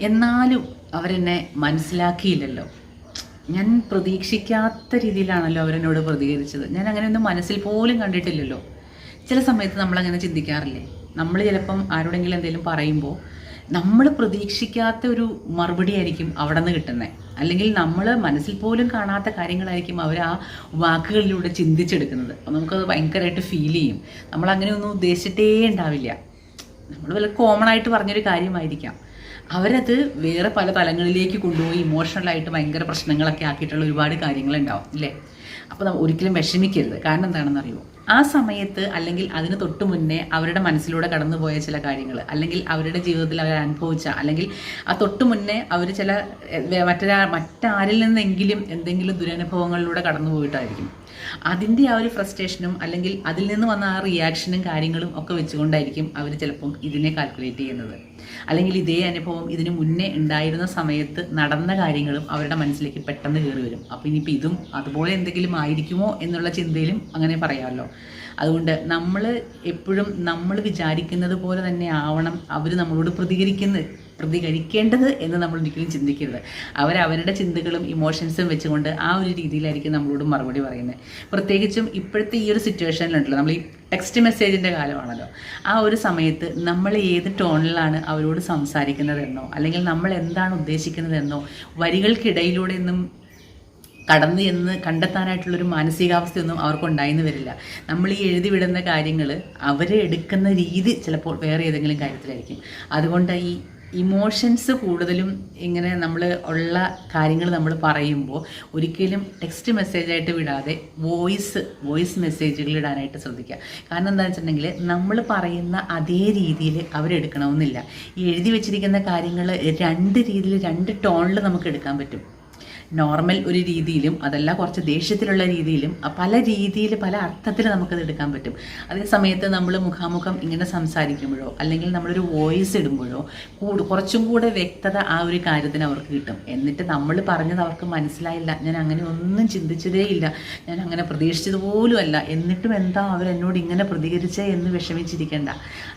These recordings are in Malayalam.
എന്നാലും അവരെന്നെ മനസ്സിലാക്കിയില്ലല്ലോ. ഞാൻ പ്രതീക്ഷിക്കാത്ത രീതിയിലാണല്ലോ അവരെന്നോട് പ്രതികരിച്ചത്. ഞാൻ അങ്ങനെയൊന്നും മനസ്സിൽ പോലും കണ്ടിട്ടില്ലല്ലോ. ചില സമയത്ത് നമ്മളങ്ങനെ ചിന്തിക്കാറില്ലേ? നമ്മൾ ചിലപ്പം ആരോടെങ്കിലും എന്തെങ്കിലും പറയുമ്പോൾ നമ്മൾ പ്രതീക്ഷിക്കാത്ത ഒരു മറുപടി ആയിരിക്കും അവിടെ നിന്ന് കിട്ടുന്നത് അല്ലെങ്കിൽ നമ്മൾ മനസ്സിൽ പോലും കാണാത്ത കാര്യങ്ങളായിരിക്കും അവർ ആ വാക്കുകളിലൂടെ ചിന്തിച്ചെടുക്കുന്നത്. നമുക്കത് ഭയങ്കരമായിട്ട് ഫീൽ ചെയ്യും. നമ്മൾ അങ്ങനെയൊന്നും ഉദ്ദേശിച്ചിട്ടേ ഉണ്ടാവില്ല. നമ്മൾ വല്ല കോമൺ ആയിട്ട് പറഞ്ഞൊരു കാര്യമായിരിക്കാം. അവരത് വേറെ പല തലങ്ങളിലേക്ക് കൊണ്ടുപോയി ഇമോഷണലായിട്ട് ഭയങ്കര പ്രശ്നങ്ങളൊക്കെ ആക്കിയിട്ടുള്ള ഒരുപാട് കാര്യങ്ങളുണ്ടാവും ഇല്ലേ? അപ്പോൾ ഒരിക്കലും വിഷമിക്കരുത്. കാരണം എന്താണെന്ന് അറിയുമോ ആ സമയത്ത് അല്ലെങ്കിൽ അതിന് തൊട്ട് മുന്നേ അവരുടെ മനസ്സിലൂടെ കടന്നുപോയ ചില കാര്യങ്ങൾ അല്ലെങ്കിൽ അവരുടെ ജീവിതത്തിൽ അവർ അനുഭവിച്ച അല്ലെങ്കിൽ ആ തൊട്ട് മുന്നേ അവർ ചില മറ്റൊരാ മറ്റാരിൽ നിന്നെങ്കിലും എന്തെങ്കിലും ദുരനുഭവങ്ങളിലൂടെ കടന്നു പോയിട്ടായിരിക്കും അതിന്റെ ആ ഒരു ഫ്രസ്ട്രേഷനും അല്ലെങ്കിൽ അതിൽ നിന്ന് വന്ന ആ റിയാക്ഷനും കാര്യങ്ങളും ഒക്കെ വെച്ചുകൊണ്ടായിരിക്കും അവർ ചിലപ്പം ഇതിനെ കാൽക്കുലേറ്റ് ചെയ്യുന്നത്. അല്ലെങ്കിൽ ഇതേ അനുഭവം ഇതിന് മുന്നേ ഉണ്ടായിരുന്ന സമയത്ത് നടന്ന കാര്യങ്ങളും അവരുടെ മനസ്സിലേക്ക് പെട്ടെന്ന് കയറി വരും. അപ്പോൾ ഇനിയിപ്പോൾ ഇതും അതുപോലെ എന്തെങ്കിലും ആയിരിക്കുമോ എന്നുള്ള ചിന്തയിലും അങ്ങനെ പറയാമല്ലോ. അതുകൊണ്ട് നമ്മൾ എപ്പോഴും നമ്മൾ വിചാരിക്കുന്നത് പോലെ തന്നെ ആവണം അവർ നമ്മളോട് പ്രതികരിക്കുന്നത് പ്രതികരിക്കേണ്ടത് എന്ന് നമ്മൾ ഒരിക്കലും ചിന്തിക്കരുത്. അവർ അവരുടെ ചിന്തകളും ഇമോഷൻസും വെച്ചുകൊണ്ട് ആ ഒരു രീതിയിലായിരിക്കും നമ്മളോട് മറുപടി പറയുന്നത്. പ്രത്യേകിച്ചും ഇപ്പോഴത്തെ ഈ ഒരു സിറ്റുവേഷനിലുണ്ടല്ലോ നമ്മൾ ഈ ടെക്സ്റ്റ് മെസ്സേജിന്റെ കാലമാണല്ലോ. ആ ഒരു സമയത്ത് നമ്മൾ ഏത് ടോണിലാണ് അവരോട് സംസാരിക്കുന്നതെന്നോ അല്ലെങ്കിൽ നമ്മൾ എന്താണ് ഉദ്ദേശിക്കുന്നതെന്നോ വരികൾക്കിടയിലൂടെ ഒന്നും കടന്ന് എന്ന് കണ്ടെത്താനായിട്ടുള്ളൊരു മാനസികാവസ്ഥയൊന്നും അവർക്കുണ്ടായിന്ന് വരില്ല. നമ്മൾ ഈ എഴുതി വിടുന്ന കാര്യങ്ങൾ അവരെ എടുക്കുന്ന രീതി ചിലപ്പോൾ വേറെ ഏതെങ്കിലും കാര്യത്തിലായിരിക്കും. അതുകൊണ്ട് ഈ ഇമോഷൻസ് കൂടുതലും ഇങ്ങനെ നമ്മൾ ഉള്ള കാര്യങ്ങൾ നമ്മൾ പറയുമ്പോൾ ഒരിക്കലും ടെക്സ്റ്റ് മെസ്സേജായിട്ട് വിടാതെ വോയിസ് വോയിസ് മെസ്സേജുകൾ ഇടാനായിട്ട് ശ്രദ്ധിക്കുക. കാരണം എന്താ വെച്ചിട്ടുണ്ടെങ്കിൽ നമ്മൾ പറയുന്ന അതേ രീതിയിൽ അവരെടുക്കണമെന്നില്ല. ഈ എഴുതി വെച്ചിരിക്കുന്ന കാര്യങ്ങൾ രണ്ട് രീതിയിൽ രണ്ട് ടോണിൽ നമുക്ക് എടുക്കാൻ പറ്റും. നോർമൽ ഒരു രീതിയിലും അതല്ല കുറച്ച് ദേഷ്യത്തിലുള്ള രീതിയിലും പല രീതിയിൽ പല അർത്ഥത്തിൽ നമുക്കത് എടുക്കാൻ പറ്റും. അതേ സമയത്ത് നമ്മൾ മുഖാമുഖം ഇങ്ങനെ സംസാരിക്കുമ്പോഴോ അല്ലെങ്കിൽ നമ്മളൊരു വോയിസ് ഇടുമ്പോഴോ കൂട് കുറച്ചും കൂടെ വ്യക്തത ആ ഒരു കാര്യത്തിന് അവർക്ക് കിട്ടും. എന്നിട്ട് നമ്മൾ പറഞ്ഞത് അവർക്ക് മനസ്സിലായില്ല. ഞാൻ അങ്ങനെ ഒന്നും ചിന്തിച്ചതേ ഇല്ല. ഞാൻ അങ്ങനെ പ്രതീക്ഷിച്ചത് പോലും അല്ല. എന്നിട്ടും എന്താ അവർ എന്നോട് ഇങ്ങനെ പ്രതികരിച്ചേ എന്ന് വിഷമിച്ചിരിക്കേണ്ട.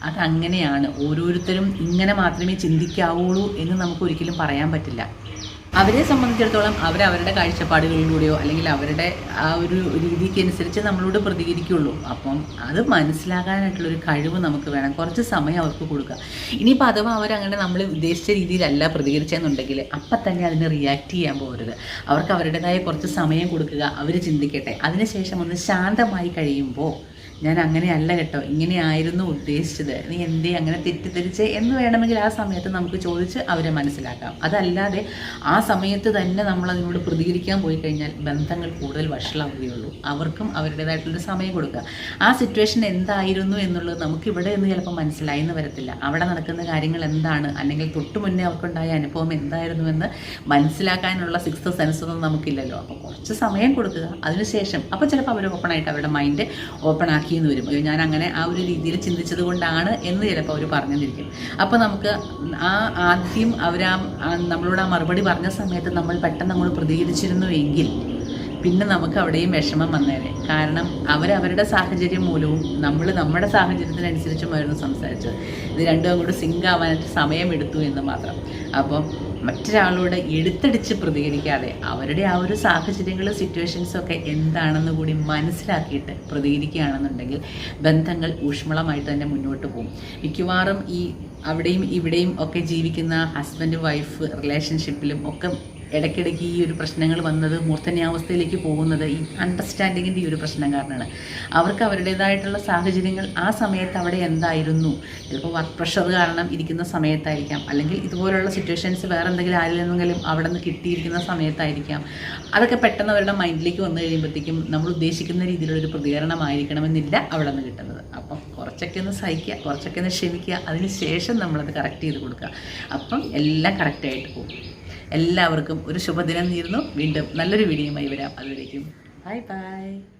അതങ്ങനെയാണ്. ഓരോരുത്തരും ഇങ്ങനെ മാത്രമേ ചിന്തിക്കാവുള്ളൂ എന്ന് നമുക്ക് ഒരിക്കലും പറയാൻ പറ്റില്ല. അവരെ സംബന്ധിച്ചിടത്തോളം അവർ അവരുടെ കാഴ്ചപ്പാടുകളിലൂടെയോ അല്ലെങ്കിൽ അവരുടെ ആ ഒരു രീതിക്ക് അനുസരിച്ച് നമ്മളോട് പ്രതികരിക്കുള്ളൂ. അപ്പം അത് മനസ്സിലാക്കാനായിട്ടുള്ളൊരു കഴിവ് നമുക്ക് വേണം. കുറച്ച് സമയം അവർക്ക് കൊടുക്കുക. ഇനിയിപ്പോൾ അഥവാ അവരങ്ങനെ നമ്മൾ ഉദ്ദേശിച്ച രീതിയിലല്ല പ്രതികരിച്ചെന്നുണ്ടെങ്കിൽ അപ്പം തന്നെ അതിന് റിയാക്ട് ചെയ്യാൻ പോകരുത്. അവർക്ക് അവരുടേതായ കുറച്ച് സമയം കൊടുക്കുക. അവർ ചിന്തിക്കട്ടെ. അതിനുശേഷം ഒന്ന് ശാന്തമായി കഴിയുമ്പോൾ ഞാൻ അങ്ങനെയല്ല കേട്ടോ ഇങ്ങനെയായിരുന്നു ഉദ്ദേശിച്ചത്. നീ എന്തേ അങ്ങനെ തെറ്റിദ്ധരിച്ച് എന്ന് വേണമെങ്കിൽ ആ സമയത്ത് നമുക്ക് ചോദിച്ച് അവരെ മനസ്സിലാക്കാം. അതല്ലാതെ ആ സമയത്ത് തന്നെ നമ്മൾ അതിനോട് പ്രതികരിക്കാൻ പോയി കഴിഞ്ഞാൽ ബന്ധങ്ങൾ കൂടുതൽ വഷളാവുകയുള്ളൂ. അവർക്കും അവരുടേതായിട്ടുള്ളൊരു സമയം കൊടുക്കുക. ആ സിറ്റുവേഷൻ എന്തായിരുന്നു എന്നുള്ളത് നമുക്ക് ഇവിടെ നിന്ന് ചിലപ്പോൾ മനസ്സിലായി എന്ന് വരത്തില്ല. അവിടെ നടക്കുന്ന കാര്യങ്ങൾ എന്താണ്? അല്ലെങ്കിൽ തൊട്ട് മുന്നേ അവർക്കുണ്ടായ അനുഭവം എന്തായിരുന്നു എന്ന് മനസ്സിലാക്കാനുള്ള സിക്സ് സെൻസ് ഒന്നും നമുക്കില്ലല്ലോ. അപ്പോൾ കുറച്ച് സമയം കൊടുക്കുക. അതിനുശേഷം അപ്പോൾ ചിലപ്പോൾ അവർ ഓപ്പൺ ആയിട്ട് അവരുടെ മൈൻഡ് ഓപ്പൺ ആക്കിയെന്ന് വരും. അയ്യോ ഞാൻ അങ്ങനെ ആ ഒരു രീതിയിൽ ചിന്തിച്ചത് കൊണ്ടാണ് എന്ന് ചിലപ്പോൾ അവർ പറഞ്ഞെന്നിരിക്കും. അപ്പോൾ നമുക്ക് ആ ആദ്യം ആ നമ്മളോട് ആ മറുപടി പറഞ്ഞ സമയത്ത് നമ്മൾ പെട്ടെന്ന് നമ്മൾ പ്രതികരിച്ചിരുന്നു എങ്കിൽ പിന്നെ നമുക്ക് അവിടെയും വിഷമം വന്നേനെ. കാരണം അവരവരുടെ സാഹചര്യം മൂലവും നമ്മൾ നമ്മുടെ സാഹചര്യത്തിനനുസരിച്ചും ആയിരുന്നു സംസാരിച്ചത്. ഇത് രണ്ടും അങ്ങോട്ട് സിങ്ക് ആവാനായിട്ട് സമയമെടുത്തു എന്ന് മാത്രം. അപ്പം മറ്റൊരാളോട് എടുത്തടിച്ച് പ്രതികരിക്കാതെ അവരുടെ ആ ഒരു സാഹചര്യങ്ങൾ സിറ്റുവേഷൻസൊക്കെ എന്താണെന്ന് കൂടി മനസ്സിലാക്കിയിട്ട് പ്രതികരിക്കുകയാണെന്നുണ്ടെങ്കിൽ ബന്ധങ്ങൾ ഊഷ്മളമായിട്ട് തന്നെ മുന്നോട്ട് പോകും. മിക്കവാറും ഈ അവിടെയും ഇവിടെയും ഒക്കെ ജീവിക്കുന്ന ഹസ്ബൻഡ് വൈഫ് റിലേഷൻഷിപ്പിലും ഒക്കെ ഇടയ്ക്കിടയ്ക്ക് ഈ ഒരു പ്രശ്നങ്ങൾ വന്നത് മൂർധന്യാവസ്ഥയിലേക്ക് പോകുന്നത് ഈ അണ്ടർസ്റ്റാൻഡിങ്ങിന്റെ ഈ ഒരു പ്രശ്നം കാരണമാണ്. അവർക്ക് അവരുടേതായിട്ടുള്ള സാഹചര്യങ്ങൾ ആ സമയത്ത് അവിടെ എന്തായിരുന്നു? ചിലപ്പോൾ വർക്ക് പ്രഷർ കാരണം ഇരിക്കുന്ന സമയത്തായിരിക്കാം. അല്ലെങ്കിൽ ഇതുപോലുള്ള സിറ്റുവേഷൻസ് വേറെ എന്തെങ്കിലും ആരിൽ നിന്നെങ്കിലും അവിടെ നിന്ന് കിട്ടിയിരിക്കുന്ന സമയത്തായിരിക്കാം. അതൊക്കെ പെട്ടെന്ന് അവരുടെ മൈൻഡിലേക്ക് വന്നു കഴിയുമ്പോഴത്തേക്കും നമ്മൾ ഉദ്ദേശിക്കുന്ന രീതിയിലുള്ളൊരു പ്രതികരണമായിരിക്കണമെന്നില്ല അവിടെ നിന്ന് കിട്ടുന്നത്. അപ്പം കുറച്ചൊക്കെ ഒന്ന് സഹിക്കുക കുറച്ചൊക്കെ ഒന്ന് ക്ഷമിക്കുക. അതിന് ശേഷം നമ്മളത് കറക്റ്റ് ചെയ്ത് കൊടുക്കുക. അപ്പം എല്ലാം കറക്റ്റായിട്ട് പോകും. എല്ലാവർക്കും ഒരു ശുഭദിനം നേരുന്നു. വീണ്ടും നല്ലൊരു വീഡിയോയുമായി വരാം. അതുവരേക്കും. Bye bye.